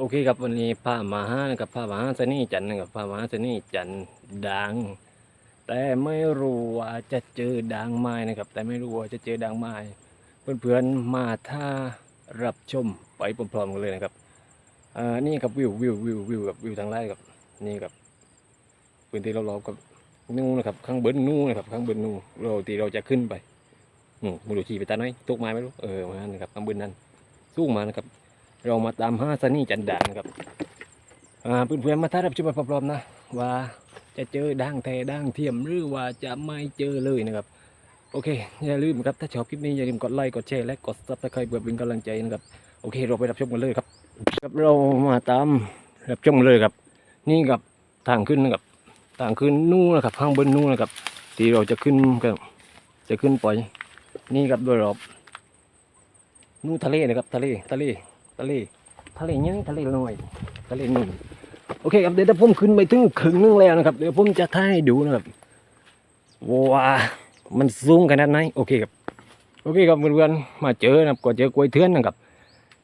โอเคครับวันนี้พามาหานะครับพามาหาสนี่จันทร์นะครับพามาหาสนี่จันทร์ดัง แต่ไม่รู้ว่าจะเจอดังไม้นะครับ แต่ไม่รู้ว่าจะเจอดังไม้เพื่อนๆมาถ้ารับชมไปพร้อมๆกันเลยนะครับอ่านี่ครับวิววิววิววิวกับวิวทางไร่ครับนี่ครับพื้นที่รอบๆกับนู่นนะครับ ข้างบนนู่นนะครับ ข้างบนนู่นเราที่เราจะขึ้นไปอืมม่รู้ขี่ไปตาหนตกไม้ไม่รู้เออมานะครับข้างบนนั้นสูงมานะครับ เรามาตามหาสนี่จันดานครับอ่าเพื่อนๆมาถ้ารับชมพร้อมๆนะ ว่าจะเจอด่างแท้ด่างเทียมหรือว่าจะไม่เจอเลยนะครับ โอเค อย่าลืมครับถ้าชอบคลิปนี้อย่าลืมกดไลค์กดแชร์และกดซับสไครป์เพื่อเป็นกำลังใจนะครับโอเค เราไปรับชมกันเลยครับครับเรามาตามรับชมกันเลยครับ นี่กับทางขึ้นนะครับทางขึ้นนู่นนะครับข้างบนนู่นนะครับที่เราจะขึ้นกันจะขึ้นไปนี่ครับโดยรอบนู่นทะเลนะครับทะเลทะเล ทะเลทะเลยังทะเลน้อยทะเลนุ่นโอเคครับเดี๋ยวถ้าผมขึ้นไปถึงขึงนึงแล้วนะครับ เดี๋ยวผมจะถ่ายให้ดูนะครับว้ามันสูงขนาดไหนโอเคครับโอเคครับเพื่อนๆมาเจอนะครับก็เจอกล้วยเทือนนะครับ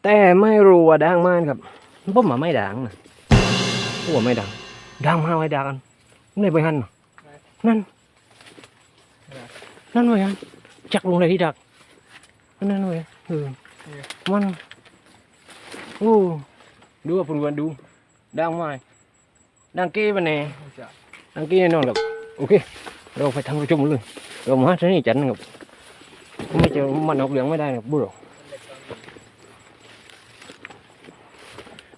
แต่ไม่รู้ว่าดังมากครับผมมาไม่ดังนะผมว่าไม่ดังดังมากไม่ดังกันนี่ไปหันน่ะนั่นนั่นไว้ฮันจักลงเลยที่ดักนั่นไว้เออมัน อ้ดูว่าเพื่อนดูดังไหมดังเก้ปะเนี่ยดังเก้แน่นอนครับโอเค เราไปทางประชุมเลย เรามาที่นี่จันทร์ครับไม่เจอมันออกเหลืองไม่ได้ครับบุรุษ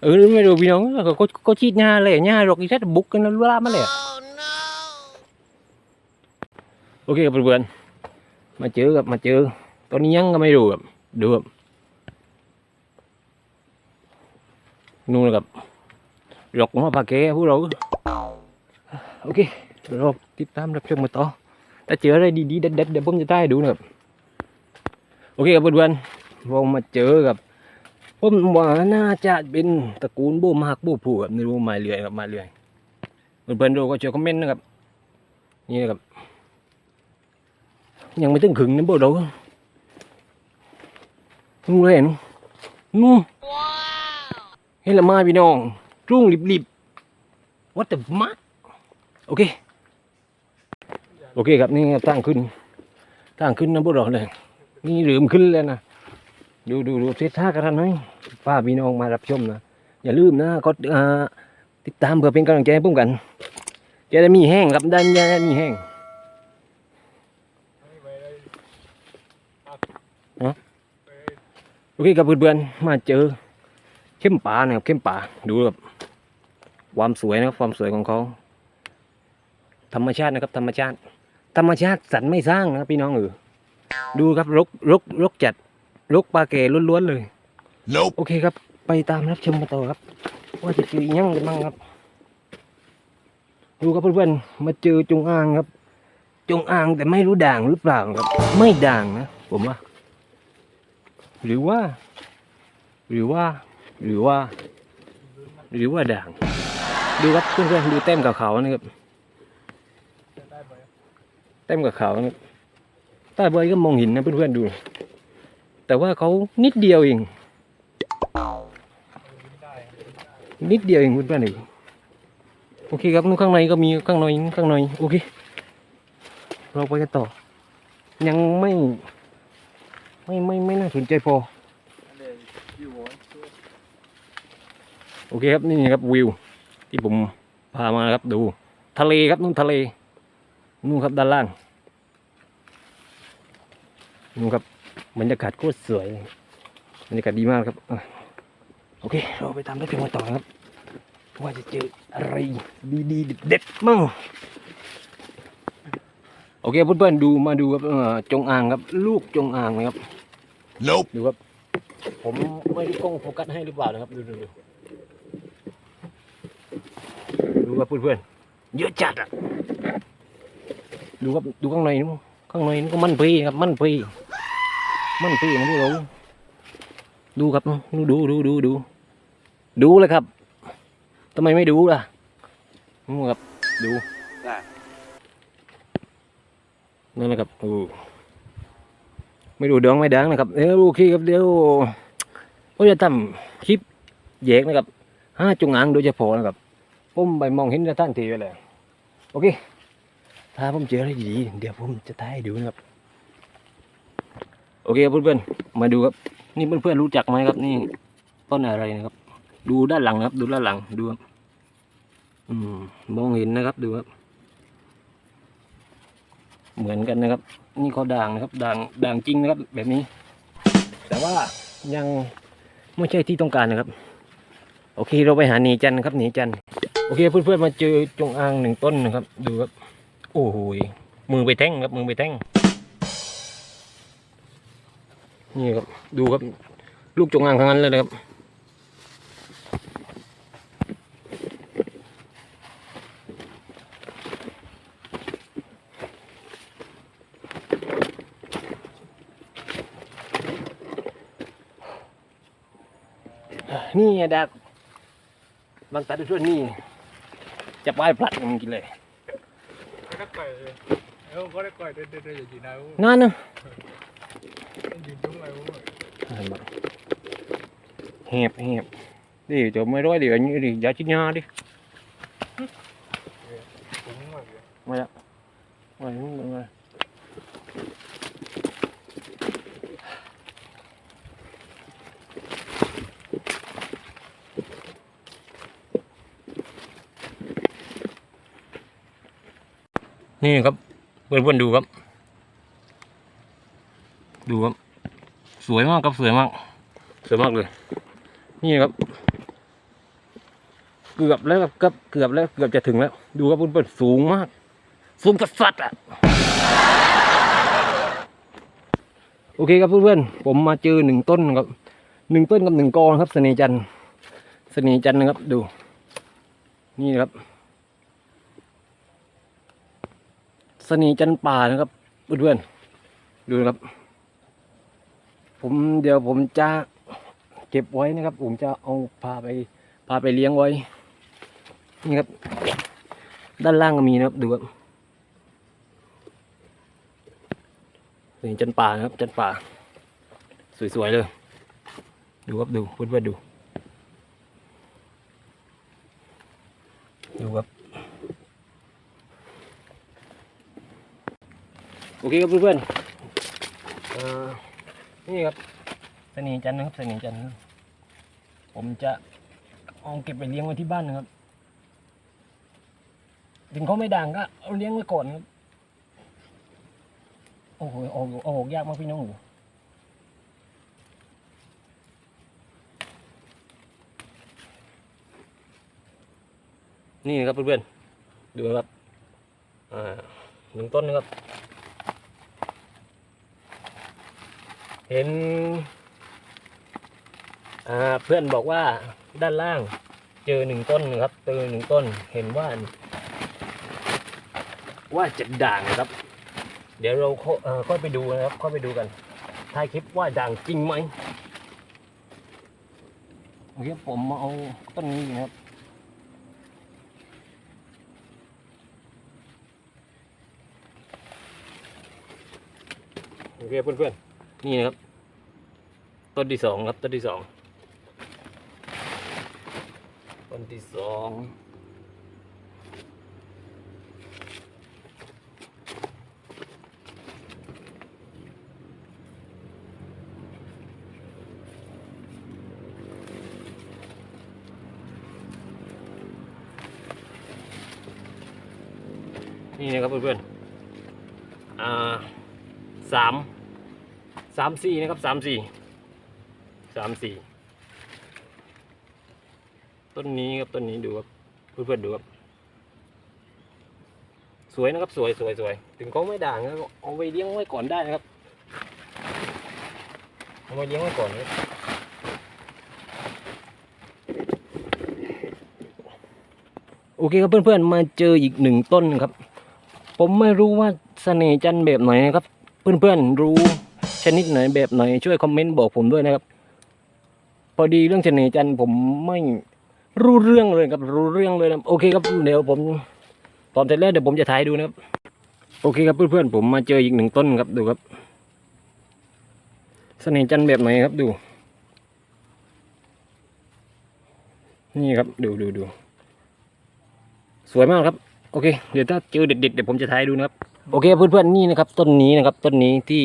เออไม่รู้พี่น้องก็ก็ชีดหญ้าเลยหญ้ารกอีกสักบุกกันแล้วล่ามาเลยโอเคครับเพื่อนๆมาเจอกับมาเจอตอนนี้ยังก็ไม่รู้ครับดูครับ นู่นนะครับหลอกมาปากแกพวกเราโอเคเดี๋ยวเราติดตามรับชมกันต่อถ้าเจออะไรดีๆเด็ดๆเดี๋ยวผมจะได้ดูนะครับโอเคครับเพื่อนๆเรามาเจอกับผมว่าน่าจะเป็นตระกูลโบมากโบผูครับไม่รู้มาเรื่อยครับมาเรื่อยเพื่อนๆเราก็ช่วยคอมเมนต์นะครับนี่นะครับยังไม่ถึงขึงนะโบเรานู่นเลยเห็นนู่น เฮ้ละมาพี่น้องรุ่งรีบๆ what the fuck โอเค โอเคครับนี่ครับทางขึ้นทางขึ้นนะพวกเราเลยนี่เริ่มขึ้นแล้วนะดูดูดูเส้นทากันหน่อยป้าพี่น้องมารับชมนะอย่าลืมนะกดอ่าติดตามเพื่อเป็นกำลังใจให้พวกกันจะได้มีแห้งครับได้จะได้มีแห้งโอเคครับเพื่อนๆมาเจอ เข้มป่านะครับเข้มป่าดูแบบความสวยนะครับความสวยของเขาธรรมชาตินะครับ ธรรมชาติ ธรรมชาติสรรไม่สร้างนะครับพี่น้องเออดูครับรกรกรกจัดรกปลาเก๋ล้วนๆเลย Nope. โอเคครับ ไปตามรับชมกันต่อครับ ว่าจะเจออีหยังกันบ้างครับ ดูครับเพื่อนๆมาเจอจงอางครับ จงอางแต่ไม่รู้ด่างหรือเปล่าครับ ไม่ด่างนะผมว่า หรือว่า หรือว่า หรือว่า หรือว่าด่าง ดูครับเพื่อนๆดูเต็มกับเขาวๆนะครับเต็มกับเขานะครับใต้ใบก็มองเห็นนะเพื่อนๆดู แต่ว่าเขานิดเดียวเองนิดเดียวเองเพื่อนๆเองโอเคครับนู่นข้างในก็มีข้างในข้างในโอเคเราไปกันต่อ ยังไม่ ไม่ไม่ไม่น่าสนใจพอ อเคครับนี่ครับวิว ที่ผมพามาครับดู ทะเลครับนู่นทะเลนู่นครับด้านล่างนู่นครับบรรยากาศโคตรสวยเลยบรรยากาศดีมากครับอะโอเค เราไปตามได้เพียงมาต่อครับว่าจะเจออะไรดีๆเด็ดๆมั่งโอเคเพื่อนๆดูมาดูครับเอ่อจงอางครับ ลูกจงอางนะครับ Nope. ดูครับผมไม่รู้กล้องโฟกัสให้หรือเปล่านะครับ ดูดูดู ดูครับเพื่อนๆเยอะจัดอะดูครับดูข้างในนู้นข้างในนู้นก็มันปีครับมันปีมันปีนะพวกเราดูครับดูดูดูดูดูดูเลยครับทำไมไม่ดูล่ะนู่นครับดูนั่นแหละครับโอ้ไม่ดูดองไม่ดังนะครับเดี๋ยวโอเคครับเดี๋ยวผมจะทำคลิปแยกนะครับห้าจงอางโดยเฉพาะนะครับ ผมไปมองเห็นท่านทีไปเลยโอเค ถ้าผมเจออะไรดีเดี๋ยวผมจะถ่ายดูนะครับ โอเคครับเพื่อนๆมาดูครับ นี่เพื่อนๆรู้จักไหมครับ นี่ต้นอะไรนะครับ ดูด้านหลังนะครับ ดูด้านหลังดูครับอืมมองเห็นนะครับดูครับเหมือนกันนะครับ นี่เขาด่างนะครับด่างด่างจริงนะครับ แบบนี้ แต่ว่ายังไม่ใช่ที่ต้องการนะครับ โอเคเราไปหาหนีจันครับหนีจันท โอเคเพื่อนๆมาเจอจงอางหนึ่งต้นนะครับ ดูครับ โอ้โหมือไปแท่งครับมือไปแท่งนี่ครับดูครับ ลูกจงอางทั้งนั้นเลยนะครับนี่ดักบางตาดูด้วยนี่ จะไปพลัดมันกินเลย Có đất quầy Không có đất quầy đây đây đây là gì đâu นั่นนะ Nhìn đúng là đúng rồi เห็บเห็บดิเดี๋ยวไม่ร้อยเดี๋ยวนี้ดิยาชิ้นยาดิ Cũng mà kìa มาละมาละ นี่ครับเพื่อนๆดูครับ ดูครับ สวยมากครับสวยมาก สวยมากเลย นี่ครับ เกือบแล้วครับเกือบเกือบแล้วเกือบจะถึงแล้ว ดูครับเพื่อนๆสูงมาก สูงสัสสัสๆอะโอเคครับเพื่อนๆผมมาเจอหนึ่งต้นครับหนึ่งต้นกับหนึ่งกอนะครับเสน่ห์จันทร์เสน่ห์จันทร์นะครับดู นี่นะครับเสน่ห์จันป่านะครับเพื่อนๆดูนะครับ ผมเดี๋ยวผมจะเก็บไว้นะครับ ผมจะเอาพาไปพาไปเลี้ยงไว้ นี่ครับ ด้านล่างก็มีนะครับดูครับสนีจันป่านะครับ จันป่า สวยๆเลย ดูครับดูเพื่อนๆดูครับ โอเคครับเพื่อนๆนี่ครับสนีจันนะครับสนีจันทร์นะครับผมจะเอาเก็บไปเลี้ยงไว้ที่บ้านนะครับ ถึงเขาไม่ด่างก็เอาเลี้ยงไว้ก่อนครับโอ้โหโอ้โหโอ้โหยากมากพี่น้องหนูนี่นะครับเพื่อนๆดูนะครับอ่าหนึ่งต้นนะครับ เห็นเพื่อนบอกว่าด้านล่างเจอหนึ่งต้นครับเจอหนึ่งต้นเห็นว่าว่าจะด่างครับ เดี๋ยวเราค่อยไปดูนะครับค่อยไปดูกันท้ายคลิปว่าด่างจริงไหมโอเคผมมาเอาต้นนี้นะครับโอเคเพื่อนๆ นี่นะครับ ต้นที่สองครับ ต้นที่สองต้นที่สองนี่นะครับเพื่อนๆ อ่าสาม สามสี่นะครับสามสี่สามสี่ต้นนี้ครับต้นนี้ดูครับเพื่อนๆดูครับสวยนะครับสวยสวยสวยถึงเขาไม่ด่างนะก็เอาไปเลี้ยงไว้ก่อนได้นะครับเอาไปเลี้ยงไว้ก่อนนะโอเคครับเพื่อนๆมาเจออีกหนึ่งต้นครับ ผมไม่รู้ว่าเสน่ห์จันแบบไหนนะครับ เพื่อนๆรู้ ชนิดไหนแบบไหนช่วยคอมเมนต์บอกผมด้วยนะครับ พอดีเรื่องเสน่ห์จันทร์ผมไม่รู้เรื่องเลยครับรู้เรื่องเลยนะโอเคครับเดี๋ยวผมตอนเสร็จแล้วเดี๋ยวผมจะถ่ายดูนะครับ โอเคครับเพื่อนๆผมมาเจออีกหนึ่งต้นครับดูครับเสน่ห์จันทร์แบบไหนครับดู นี่ครับดูดูดูสวยมากครับโอเค เดี๋ยวถ้าเจอเด็ดๆเดี๋ยวผมจะถ่ายดูนะครับ โอเคเพื่อนๆนี่นะครับ ต้นนี้นะครับ ต้นนี้ที่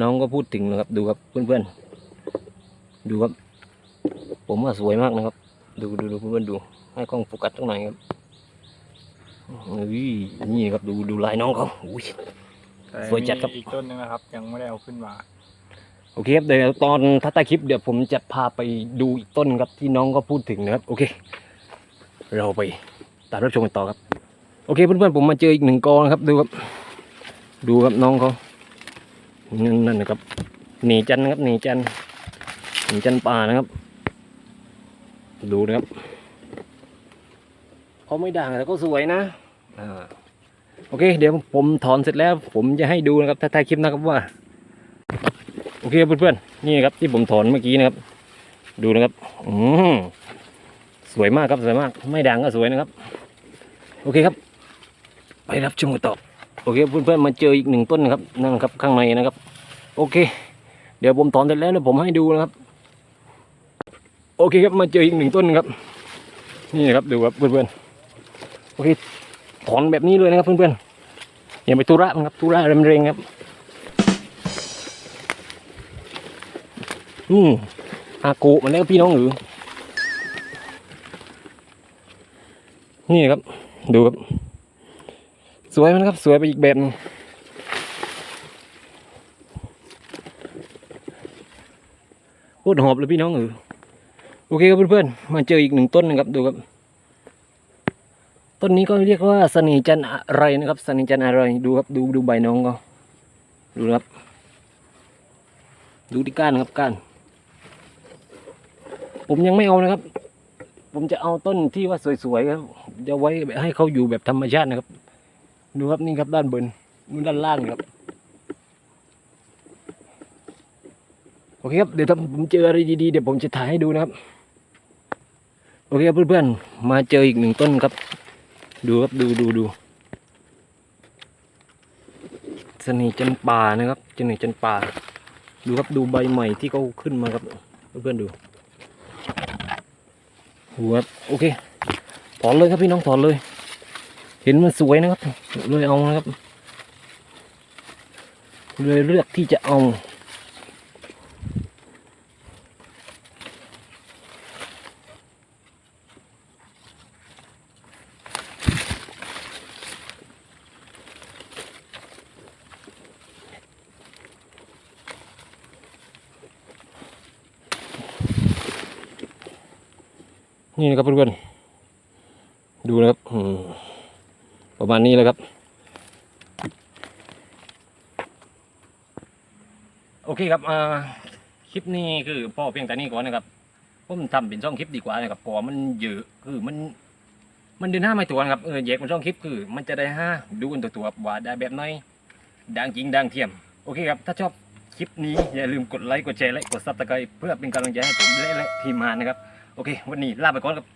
น้องก็พูดถึงนะครับ ดูครับเพื่อนๆ ดูครับ ผมว่าสวยมากนะครับ ดูดูดูเพื่อนๆดู ให้กล้องโฟกัสตรงไหนอยครับอุ้ยนี่ครับดูดูลายน้องเขาอุ้ยแต่สวยจัดครับมีอีกต้นหนึงนะครับ ยังไม่ได้เอาขึ้นมา โอเคครับเดี๋ยวตอนท้ายๆคลิปเดี๋ยวผมจะพาไปดูอีกต้นครับที่น้องก็พูดถึงนะครับ โอเค เราไปตามรับชมกันต่อครับ โอเคเพื่อนๆผมมาเจออีกหนึ่งกอนะครับ ดูครับ ดูครับน้องเขา นั่นนะครับหนีจันนะครับหนีจันหนีจันป่านะครับ ดูนะครับเขาไม่ด่างแต่ก็สวยนะอ่าโอเค เดี๋ยวผมถอนเสร็จแล้ว ผมจะให้ดูนะครับท้ายคลิปนะครับว่า โอเคเพื่อนๆนี่ครับที่ผมถอนเมื่อกี้นะครับ ดูนะครับ อืมสวยมากครับสวยมาก ไม่ด่างก็สวยนะครับ โอเคครับ ไปรับชมกันต่อ โอเคเพื่อนๆมาเจออีกหนึ่งต้นนะครับนั่นครับข้างในนะครับ โอเค เดี๋ยวผมถอนเสร็จแล้วเดี๋ยวผมให้ดูนะครับ โอเคครับมาเจออีกหนึ่งต้นครับ นี่นะครับดูครับเพื่อนๆโอเคถอนแบบนี้เลยนะครับเพื่อนๆอย่าไปทุระมันครับทุระเร็งๆครับอืมอากูมันแล้วพี่น้องหรือนี่ครับดูครับ สวยมันครับ สวยไปอีกแบบนึงโคตรหอบเลยพี่น้องหรือโอเคครับเพื่อนๆ มาเจออีกหนึ่งต้นนะครับดูครับ ต้นนี้ก็เรียกว่าสนีจันอะไรนะครับสนีจันอะไรดูครับดูดูใบน้องก็ดูครับ ดูที่ก้านครับก้าน ผมยังไม่เอานะครับ ผมจะเอาต้นที่ว่าสวยๆครับจะไว้ให้เขาอยู่แบบธรรมชาตินะครับ ดูครับนี่ครับด้านบนนู่นด้านล่างครับโอเคครับเดี๋ยวถ้าผมเจออะไรดีๆเดี๋ยวผมจะถ่ายให้ดูนะครับโอเคครับเพื่อนๆมาเจออีกหนึ่งต้นครับ ดูครับดูดูดูสนีจันป่านะครับสนีจันป่า ดูครับดูใบใหม่ที่เขาขึ้นมาครับเพื่อนๆดูหัวโอเคถอนเลยครับพี่น้องถอนเลย เห็นมันสวยนะครับเลยเอานะครับเลยเลือกที่จะเอานี่นะครับเพื่อนๆดูนะครับอืม ประมาณนี้เลยครับ โอเคครับอ่าคลิปนี้คือพ่อเพียงแต่นี้ก่อนนะครับผมทำเป็นช่องคลิปดีกว่านะครับเพราะว่ามันเยอะคือมันมันเดินหน้าไม่ตัวนะครับเออแยกเป็นช่องคลิปคือ มันจะได้ห้าดูกันตัวตัวว่าได้แบบไหนดังจริงดังเทียมโอเคครับถ้าชอบคลิปนี้อย่าลืมกดไลค์กดแชร์และกดซับสไครต์เพื่อเป็นกำลังใจให้ผมและและทีมงานนะครับ โอเค วันนี้ลาไปก่อนครับ